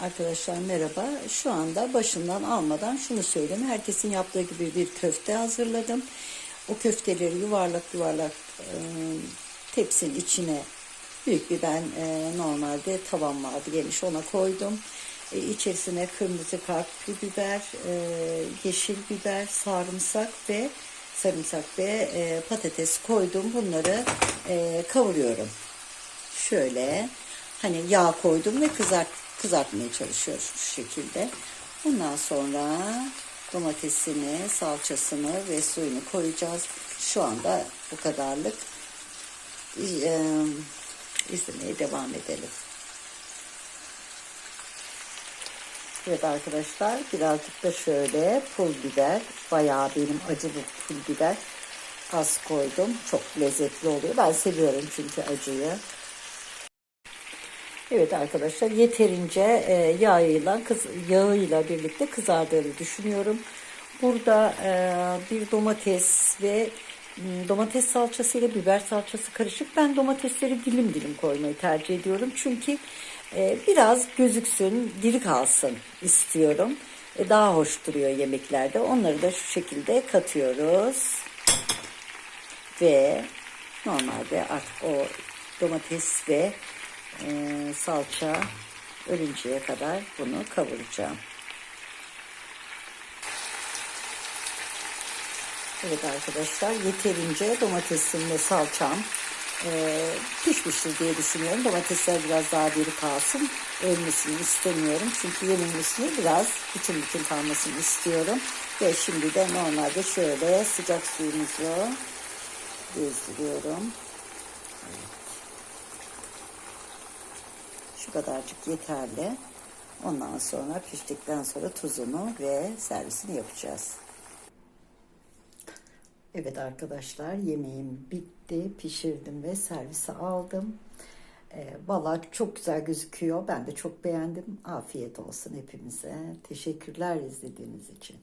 Arkadaşlar merhaba. Şu anda başından almadan şunu söyleyeyim. Herkesin yaptığı gibi bir köfte hazırladım. O köfteleri yuvarlak yuvarlak e, tepsinin içine büyük bir ben e, normalde tavam vardı geniş ona koydum. E, içerisine kırmızı kapri biber, e, yeşil biber, sarımsak ve sarımsak ve e, patates koydum. Bunları e, kavuruyorum. Şöyle hani yağ koydum ve kızart kızartmaya çalışıyorum şu şekilde. Ondan sonra domatesini, salçasını ve suyunu koyacağız. Şu anda bu kadarlık e, izlemeye devam edelim. Evet arkadaşlar birazcık da şöyle pul biber bayağı benim acılı pul biber az koydum. Çok lezzetli oluyor. Ben seviyorum çünkü acıyı. Evet arkadaşlar yeterince e, yağıyla yağıyla birlikte kızardığını düşünüyorum. Burada e, bir domates ve m, domates salçası ile biber salçası karışık. Ben domatesleri dilim dilim koymayı tercih ediyorum. Çünkü e, biraz gözüksün, diri kalsın istiyorum. E, daha hoş duruyor yemeklerde. Onları da şu şekilde katıyoruz. Ve normalde artık o domates ve e, salça ölünceye kadar bunu kavuracağım. Evet arkadaşlar yeterince domatesim ve salçam e, pişmiştir diye düşünüyorum. Domatesler biraz daha diri kalsın. Ölmesini istemiyorum. Çünkü yenilmesini biraz bütün bütün kalmasını istiyorum. Ve şimdi de normalde şöyle sıcak suyumuzu gezdiriyorum. Şu kadarcık yeterli. Ondan sonra piştikten sonra tuzunu ve servisini yapacağız. Evet arkadaşlar yemeğim bitti. Pişirdim ve servise aldım. Ee, Valla çok güzel gözüküyor. Ben de çok beğendim. Afiyet olsun hepimize. Teşekkürler izlediğiniz için.